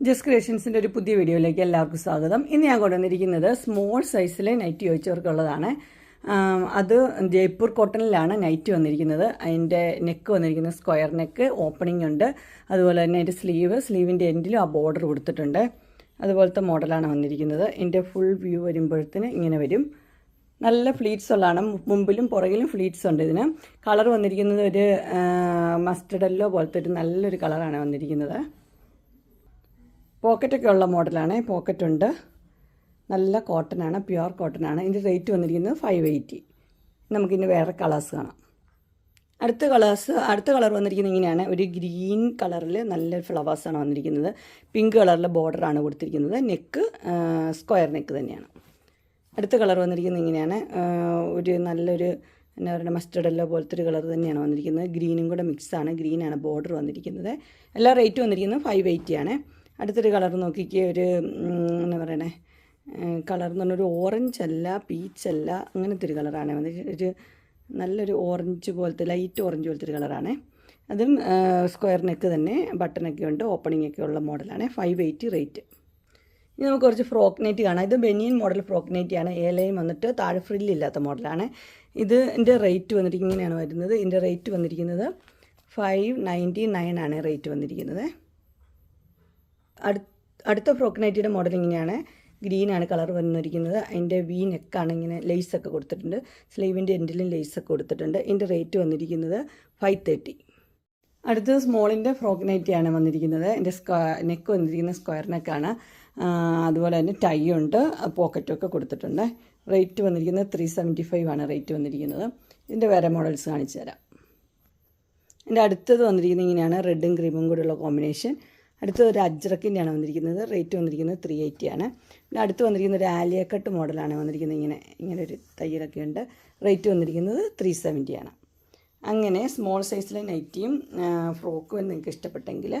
Just ക്രിയേഷൻസിന്റെ ഒരു പുതിയ വീഡിയോയിലേക്ക് എല്ലാവർക്കും സ്വാഗതം. ഇന്ന് ഞാൻ കൊണ്ടുവന്നിരിക്കുന്നത് സ്മോൾ സൈസിലെ നൈറ്റ് ചോദിച്ചവർക്കുള്ളതാണ്. അത് ജയ്പൂർ കോട്ടണിലാണ് നൈറ്റ് വന്നിരിക്കുന്നത്. അതിന്റെ നെക്ക് വന്നിരിക്കുന്നത് സ്ക്വയർ നെക്ക് ഓപ്പണിംഗ് ഉണ്ട്. അതുപോലെ തന്നെ അതിന്റെ സ്ലീവ് സ്ലീവിന്റെ എൻഡിലും ആ ബോർഡർ കൊടുത്തിട്ടുണ്ട്. അതുപോലത്തെ മോഡലാണ് വന്നിരിക്കുന്നത്. ഇതിന്റെ ഫുൾ വ്യൂ വരുമ്പോഴത്തേന് ഇങ്ങനെ വരും. നല്ല ഫ്ലീറ്റ്സ് ഉള്ളതാണ്. മുമ്പിലും പുറകിലും ഫ്ലീറ്റ്സ് ഉണ്ട് ഇതിന്. കളർ വന്നിരിക്കുന്നത് ഒരു മസ്റ്റർഡല്ലോ പോലത്തെ ഒരു നല്ലൊരു കളറാണ് വന്നിരിക്കുന്നത്. പോക്കറ്റൊക്കെ ഉള്ള മോഡലാണ് പോക്കറ്റ് ഉണ്ട്. നല്ല കോട്ടനാണ് പ്യുവർ കോട്ടനാണ് ഇതിന്റെ റേറ്റ് വന്നിരിക്കുന്നത് ഫൈവ് എയ്റ്റി നമുക്കിന് വേറെ കളേഴ്സ് കാണാം. അടുത്ത കളേഴ്സ് അടുത്ത കളർ വന്നിരിക്കുന്നത് ഇങ്ങനെയാണ്. ഒരു ഗ്രീൻ കളറിൽ നല്ല ഫ്ലവേഴ്സാണ് വന്നിരിക്കുന്നത്. പിങ്ക് കളറിൽ ബോർഡറാണ് കൊടുത്തിരിക്കുന്നത്. നെക്ക് സ്ക്വയർ നെക്ക് തന്നെയാണ്. അടുത്ത കളർ വന്നിരിക്കുന്നത് ഇങ്ങനെയാണ്. ഒരു നല്ലൊരു എന്നാ പറയുക മസ്റ്റർഡ് എല്ലോ പോലത്തെ ഒരു കളർ തന്നെയാണ് വന്നിരിക്കുന്നത്. ഗ്രീനും കൂടെ മിക്സാണ് ഗ്രീനാണ് ബോർഡർ വന്നിരിക്കുന്നത്. എല്ലാ റേറ്റും വന്നിരിക്കുന്നത് ഫൈവ് എയ്റ്റി ആണ്. അടുത്തൊരു കളർ നോക്കിക്കുക ഒരു എന്താ പറയണേ കളർ എന്ന് പറഞ്ഞാൽ ഒരു ഓറഞ്ച് അല്ല പീച്ച് അല്ല അങ്ങനത്തെ ഒരു കളറാണ് ഒരു നല്ലൊരു ഓറഞ്ച് പോലത്തെ ലൈറ്റ് ഓറഞ്ച് പോലത്തെ ഒരു കളറാണ് അതും സ്ക്വയർ നെക്ക് തന്നെ ബട്ടണൊക്കെ ഉണ്ട് ഓപ്പണിംഗ് ഒക്കെ ഉള്ള മോഡലാണ് ഫൈവ് എയ്റ്റി റേറ്റ് ഇനി നമുക്ക് കുറച്ച് ഫ്രോക്ക് നെറ്റ് കാണാം. ഇത് ബെനിയൻ മോഡൽ ഫ്രോക്ക് നെറ്റിയാണ്. ഏലയും വന്നിട്ട് താഴെ ഫ്രില്ലില്ലാത്ത മോഡലാണ്. ഇതിന്റെ റേറ്റ് വന്നിട്ട് ഇങ്ങനെയാണ് വരുന്നത്. ഇതിന്റെ റേറ്റ് വന്നിരിക്കുന്നത് ഫൈവ് നയന്റി നയൻ ആണ് റേറ്റ് വന്നിരിക്കുന്നത്. അടു അടുത്ത ഫ്രോക്ക് നൈറ്റിയുടെ മോഡൽ ഇങ്ങനെയാണ്. ഗ്രീനാണ് കളർ വന്നിരിക്കുന്നത്. അതിന്റെ വി നെക്കാണ് ഇങ്ങനെ ലേസൊക്കെ കൊടുത്തിട്ടുണ്ട്. സ്ലീവിന്റെ എൻഡിലും ലേസൊക്കെ കൊടുത്തിട്ടുണ്ട്. ഇതിന്റെ റേറ്റ് വന്നിരിക്കുന്നത് ഫൈവ് തേർട്ടി അടുത്തത് സ്മോളിന്റെ ഫ്രോക്ക് നൈറ്റിയാണ് വന്നിരിക്കുന്നത്. എന്റെ സ്ക്വയർ നെക്ക് വന്നിരിക്കുന്ന സ്ക്വയർ നെക്കാണ് അതുപോലെ തന്നെ ടൈ ഉണ്ട് പോക്കറ്റൊക്കെ കൊടുത്തിട്ടുണ്ട്. റേറ്റ് വന്നിരിക്കുന്നത് ത്രീ സെവന്റി ഫൈവ് ആണ് റേറ്റ് വന്നിരിക്കുന്നത്. ഇതിന്റെ വേറെ മോഡൽസ് കാണിച്ചു തരാം. എന്റെ അടുത്തത് വന്നിരിക്കുന്നത് ഇങ്ങനെയാണ് റെഡും ക്രീമും കൂടെയുള്ള കോമ്പിനേഷൻ അടുത്തത് ഒരു അജ്രക്കിന്റെയാണ് വന്നിരിക്കുന്നത് റേറ്റ് വന്നിരിക്കുന്നത് ത്രീ എയ്റ്റി ആണ്. പിന്നെ അടുത്ത് വന്നിരിക്കുന്ന ഒരു ആലിയക്കട്ട് മോഡലാണ് വന്നിരിക്കുന്നത് ഇങ്ങനെ ഇങ്ങനെ ഒരു തയ്യലൊക്കെ ഉണ്ട്. റേറ്റ് വന്നിരിക്കുന്നത് ത്രീ സെവന്റി ആണ്. അങ്ങനെ സ്മോൾ സൈസിലെ നൈറ്റിയും ഫ്രോക്കും നിങ്ങൾക്ക് ഇഷ്ടപ്പെട്ടെങ്കിൽ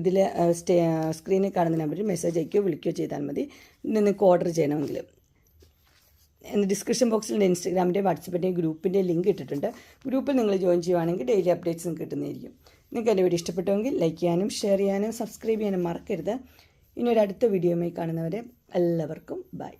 ഇതിൽ സ്റ്റേ സ്ക്രീനിൽ കാണുന്ന നമ്പറിൽ മെസ്സേജ് അയക്കുകയോ വിളിക്കുകയോ ചെയ്താൽ മതി. നിങ്ങൾക്ക് ഓർഡർ ചെയ്യണമെങ്കിൽ. ഡിസ്ക്രിപ്ഷൻ ബോക്സിൽ എന്റെ ഇൻസ്റ്റാഗ്രാമിന്റെ വാട്സപ്പിന്റെയും ഗ്രൂപ്പിന്റെ ലിങ്ക് ഇട്ടിട്ടുണ്ട്. ഗ്രൂപ്പിൽ നിങ്ങൾ ജോയിൻ ചെയ്യുവാണെങ്കിൽ ഡെയിലി അപ്ഡേറ്റ്സ് നിങ്ങൾക്ക് കിട്ടുന്നതായിരിക്കും. നിങ്ങൾക്ക് എന്റെ വീഡിയോ ഇഷ്ടപ്പെട്ടുവെങ്കിൽ ലൈക്ക് ചെയ്യാനും ഷെയർ ചെയ്യാനും സബ്സ്ക്രൈബ് ചെയ്യാനും മറക്കരുത്. ഇനി ഒരു അടുത്ത വീഡിയോയുമായി കാണുന്നവരെ എല്ലാവർക്കും ബൈ